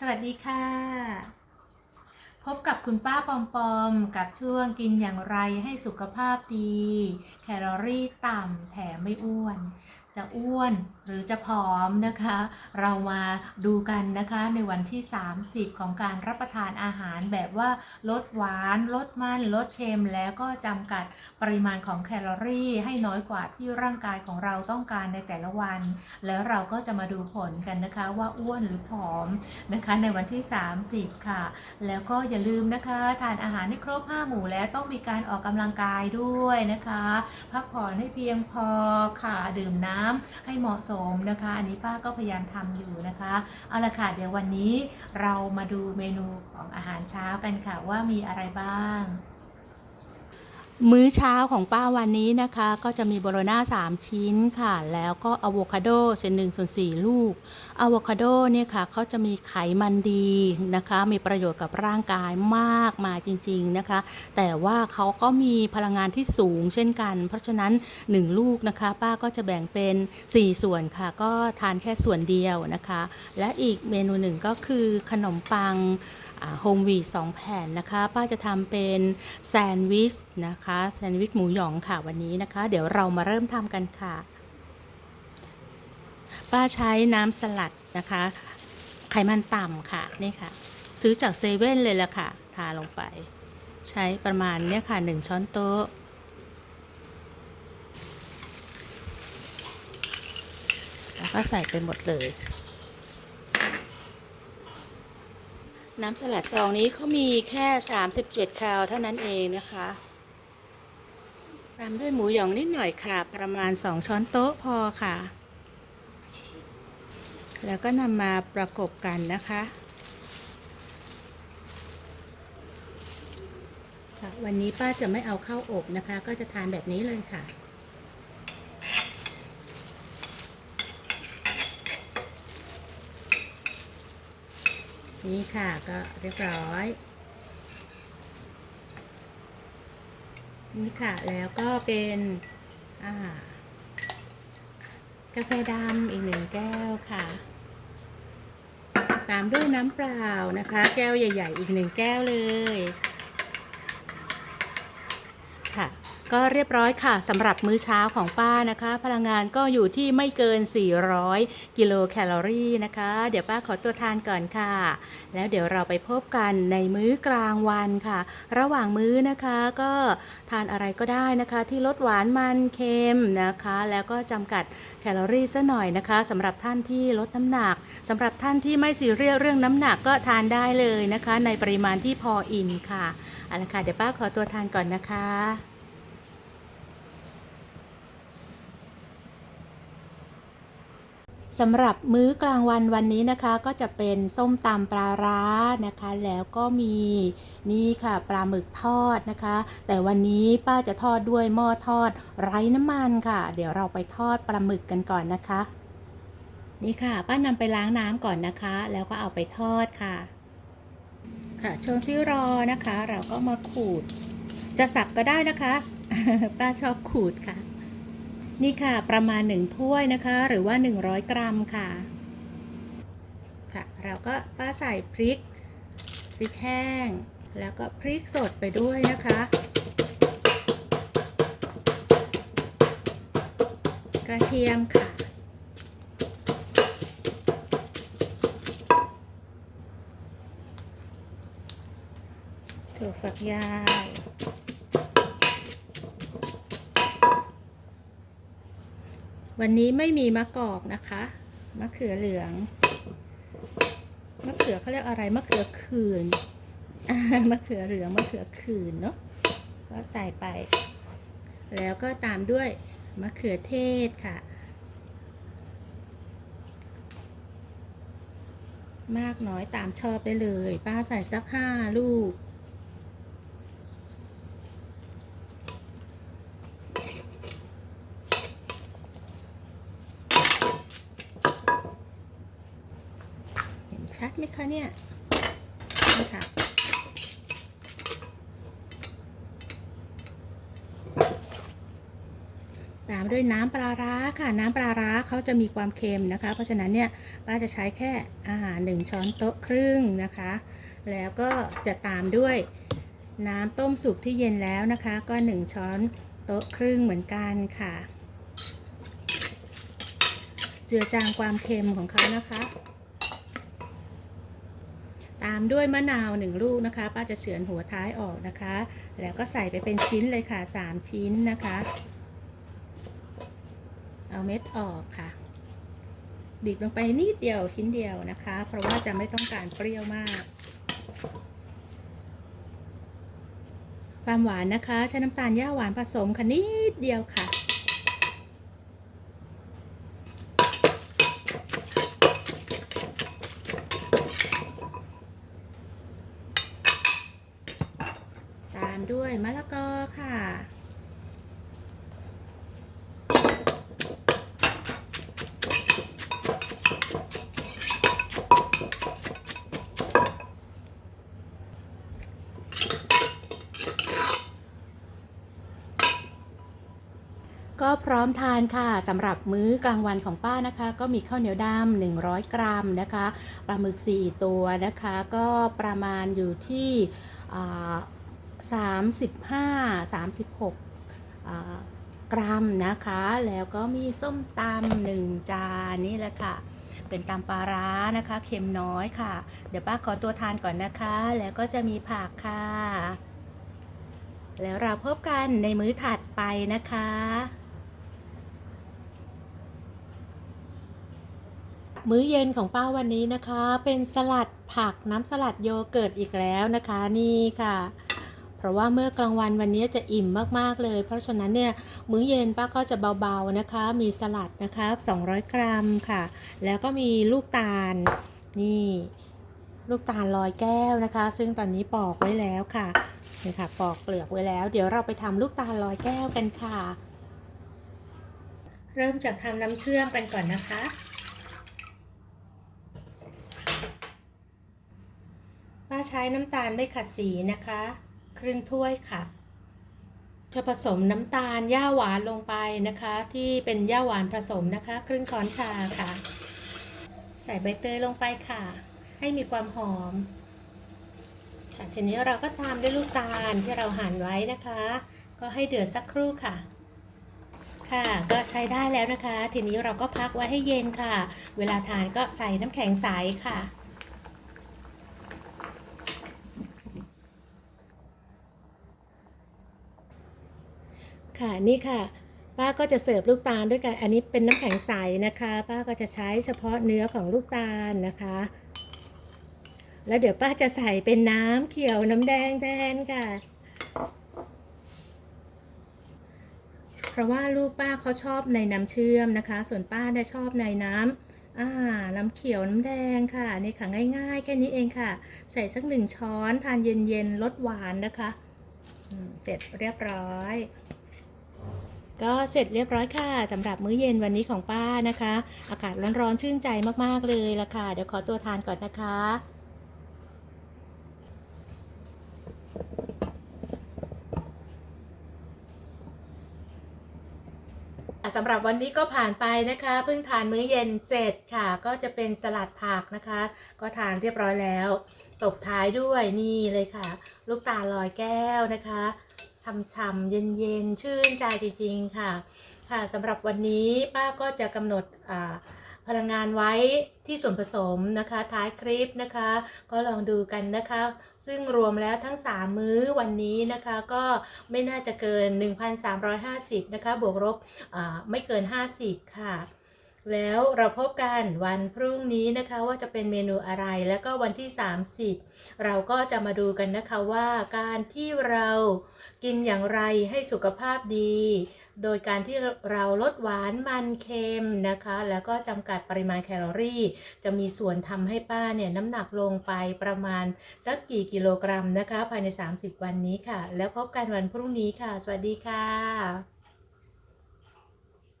สวัสดีค่ะ พบกับคุณป้าปอมปอมกับช่วงกินอย่างไรให้สุขภาพดี แคลอรี่ต่ำแถมไม่อ้วน จะอ้วนหรือจะผอมนะคะ เรามาดูกันนะคะในวันที่ 30 ของการรับประทานอาหารแบบว่าลดหวานลดมันลดเค็มแล้วก็จำกัดปริมาณของแคลอรี่ ให้น้อยกว่าที่ร่างกายของเราต้องการในแต่ละวัน แล้วเราก็จะมาดูผลกันนะคะว่าอ้วนหรือผอมนะคะในวันที่ 30 ค่ะ แล้วก็อย่าลืมนะคะ ทานอาหารให้ครบ5หมู่แล้วต้องมีการออกกำลังกายด้วยนะคะ พักผ่อนให้เพียงพอค่ะดื่มน้ำให้เหมาะสมนะคะ อันนี้ป้าก็พยายามทำอยู่นะคะเอาละค่ะเดี๋ยววันนี้เรามาดูเมนูของอาหารเช้ากันค่ะว่ามีอะไรบ้าง มื้อเช้าของป้าวันนี้นะคะ ก็จะมีโบโลน่า3 ชิ้นค่ะ แล้วก็อะโวคาโดเศษหนึ่งส่วนสี่ลูกอะโวคาโดเนี่ยค่ะเขาจะมีไขมันดีนะคะ มีประโยชน์กับร่างกายมากมาจริง ๆนะคะ แต่ว่าเขาก็มีพลังงานที่สูงเช่นกัน เพราะฉะนั้น 1 ลูกนะคะ ป้าก็จะแบ่งเป็น 4 ส่วนค่ะ ก็ทานแค่ส่วนเดียวนะคะ และอีกเมนูหนึ่งก็คือขนมปัง โฮมวีสองแผ่นนะคะ ป้าจะทำเป็นแซนด์วิชนะคะแซนด์วิชหมูหยองค่ะวันนี้นะคะ เดี๋ยวเรามาเริ่มทำกันค่ะ ป้าใช้น้ำสลัดนะคะ ไขมันต่ำค่ะนี่ค่ะ ซื้อจากเซเว่นเลยละค่ะ ทาลงไป ใช้ประมาณเนี้ยค่ะหนึ่งช้อนโต๊ะแล้วก็ใส่ไปหมดเลย น้ำสลัดซองนี้เขามีแค่ 37แคลเท่านั้นเองนะคะ ตามด้วยหมูหยองนิดหน่อยค่ะ ประมาณ 2 ช้อนโต๊ะพอค่ะ แล้วก็นำมาประกบกันนะคะค่ะวันนี้ป้าจะไม่เอาเข้าอบนะคะ ก็จะทานแบบนี้เลยค่ะ นี่ค่ะก็เรียบร้อย นี่ค่ะแล้วก็เป็นอ่ากาแฟดำอีกหนึ่งแก้วค่ะ ตามด้วยน้ำเปล่านะคะ แก้วใหญ่ ๆ อีกหนึ่งแก้วเลย ค่ะ ก็เรียบร้อยค่ะสำหรับมื้อเช้าของป้านะคะ พลังงานก็อยู่ที่ไม่เกิน 400 กิโลแคลอรี่นะคะ เดี๋ยวป้าขอตัวทานก่อนค่ะ แล้วเดี๋ยวเราไปพบกันในมื้อกลางวันค่ะ ระหว่างมื้อนะคะก็ทานอะไรก็ได้นะคะ ที่ลดหวานมันเค็มนะคะ แล้วก็จำกัดแคลอรี่ซะหน่อยนะคะสำหรับท่านที่ลดน้ำหนักสำหรับท่านที่ไม่ซีเรียสเรื่องน้ำหนักก็ทานได้เลยนะคะ ในปริมาณที่พออิ่มค่ะเอาละค่ะเดี๋ยวป้าขอตัวทานก่อนนะคะ สำหรับมื้อกลางวันวันนี้นะคะ ก็จะเป็นส้มตำปลาร้านะคะ แล้วก็มีนี่ค่ะปลาหมึกทอดนะคะ แต่วันนี้ป้าจะทอดด้วยหม้อทอดไร้น้ำมันค่ะ เดี๋ยวเราไปทอดปลาหมึกกันก่อนนะคะ นี่ค่ะ ป้านำไปล้างน้ำก่อนนะคะ แล้วก็เอาไปทอดค่ะ ค่ะช่วงที่รอนะคะ เราก็มาขูด จะสับก็ได้นะคะ ป้าชอบขูดค่ะ นี่ค่ะประมาณ 1 ถ้วยนะคะ หรือว่า 100 กรัมค่ะ ค่ะ เราก็ป้าใส่พริก พริกแห้ง แล้วก็พริกสดไปด้วยนะคะ กระเทียมค่ะ ถั่วฝักยาว วันนี้ไม่มีมะกอกนะคะ มะเขือเหลือง มะเขือเขาเรียกอะไร มะเขือขื่นมะเขือเหลือง มะเขือขื่นเนาะ ก็ใส่ไป แล้วก็ตามด้วยมะเขือเทศค่ะ มากน้อยตามชอบได้เลย ป้าใส่สักห้าลูก เห็นชัดไหม คะเนี่ยนี่ค่ะตามด้วยน้ำปลาร้าค่ะ น้ำปลาร้าเขาจะมีความเค็มนะคะ เพราะฉะนั้นเนี่ยป้าจะใช้แค่อาหารหนึ่งช้อนโต๊ะครึ่งนะคะ แล้วก็จะตามด้วยน้ำต้มสุกที่เย็นแล้วนะคะ ก็หนึ่งช้อนโต๊ะครึ่งเหมือนกันค่ะ เจือจางความเค็มของเขานะคะ ตามด้วยมะนาวหนึ่งลูกนะคะ ป้าจะเฉือนหัวท้ายออกนะคะ แล้วก็ใส่ไปเป็นชิ้นเลยค่ะสามชิ้นนะคะ เอาเม็ดออกค่ะ บีบลงไปนิดเดียวชิ้นเดียวนะคะ เพราะว่าจะไม่ต้องการเปรี้ยวมาก ความหวานนะคะ ใช้น้ำตาลย่าหวานผสมค่ะนิดเดียวค่ะ ด้วยมะละกอค่ะ ก็พร้อมทานค่ะสำหรับมื้อกลางวันของป้านะคะ ก็มีข้าวเหนียวดำ100 กรัมนะคะปลาหมึก 4 ตัวนะคะ ก็ประมาณอยู่ที่ 35 36อ่ากรัมนะคะ แล้วก็มีส้มตำหนึ่งจานนี่แหละค่ะ เป็นตำปลาร้านะคะ เค็มน้อยค่ะ เดี๋ยวป้าขอตัวทานก่อนนะคะ แล้วก็จะมีผักค่ะ แล้วเราพบกันในมื้อถัดไปนะคะมื้อเย็นของป้าวันนี้นะคะ เป็นสลัดผักน้ำสลัดโยเกิร์ตอีกแล้วนะคะ นี่ค่ะ ราะว่าเมื่อกลางวันวันนี้จะอิ่มมากๆเลย เพราะฉะนั้นเนี่ยมื้อเย็นป้าก็จะเบาๆนะคะ มีสลัดนะคะ200 กรัมค่ะ แล้วก็มีลูกตาลนี่ลูกตาลลอยแก้วนะคะ ซึ่งตอนนี้ปอกไว้แล้วค่ะนี่ค่ะปอกเปลือกไว้แล้ว เดี๋ยวเราไปทำลูกตาลลอยแก้วกันค่ะ เริ่มจากทำน้ำเชื่อมกันก่อนนะคะป้าใช้น้ำตาลไม่ขัดสีนะคะ รึ่งถ้วยค่ะ จะผสมน้ำตาลย่าหวานลงไปนะคะ ที่เป็นย่าหวานผสมนะคะ ครึ่งช้อนชาค่ะ ใส่ใบเตยลงไปค่ะ ให้มีความหอม ค่ะทีนี้เราก็ตามด้วยลูกตาลที่เราหั่นไว้นะคะ ก็ให้เดือดสักครู่ค่ะค่ะก็ใช้ได้แล้วนะคะ ทีนี้เราก็พักไว้ให้เย็นค่ะ เวลาทานก็ใส่น้ำแข็งใสค่ะ ค่ะนี่ค่ะ ป้าก็จะเสิร์ฟลูกตาลด้วยกันอันนี้เป็นน้ำแข็งใสนะคะ ป้าก็จะใช้เฉพาะเนื้อของลูกตาลนะคะ แล้วเดี๋ยวป้าจะใส่เป็นน้ำเขียวน้ำแดงแทนค่ะเพราะว่าลูกป้าเขาชอบในน้ำเชื่อมนะคะ ส่วนป้าเนี่ยชอบในน้ำอ่าน้ำเขียวน้ำแดงค่ะ นี่ค่ะง่ายๆ แค่นี้เองค่ะ ใส่สักหนึ่งช้อนทานเย็นๆลดหวานนะคะ เสร็จเรียบร้อย ก็เสร็จเรียบร้อยค่ะสำหรับมื้อเย็นวันนี้ของป้านะคะ อากาศร้อนๆชื่นใจมากๆเลยละค่ะ เดี๋ยวขอตัวทานก่อนนะคะ สำหรับวันนี้ก็ผ่านไปนะคะ เพิ่งทานมื้อเย็นเสร็จค่ะ ก็จะเป็นสลัดผักนะคะ ก็ทานเรียบร้อยแล้ว ตบท้ายด้วยนี่เลยค่ะ ลูกตาลลอยแก้วนะคะ ช่ำๆเย็นๆ ชื่นใจจริงๆค่ะ ค่ะสำหรับวันนี้ป้าก็จะกำหนดพลังงานไว้ที่ส่วนผสมนะคะ ท้ายคลิปนะคะ ก็ลองดูกันนะคะ ซึ่งรวมแล้วทั้ง 3 มื้อวันนี้นะคะ ก็ไม่น่าจะเกิน 1,350 นะคะ บวกลบไม่เกิน 50 ค่ะ แล้วเราพบกันวันพรุ่งนี้นะคะว่าจะเป็นเมนูอะไรแล้วก็วันที่ 30 เราก็จะมาดูกันนะคะว่าการที่เรากินอย่างไรให้สุขภาพดี โดยการที่เราลดหวานมันเค็มนะคะ แล้วก็จำกัดปริมาณแคลอรี่ จะมีส่วนทำให้ป้าเนี่ยน้ำหนักลงไปประมาณสักกี่กิโลกรัมนะคะ ภายใน 30 วันนี้ค่ะ แล้วพบกันวันพรุ่งนี้ค่ะ สวัสดีค่ะ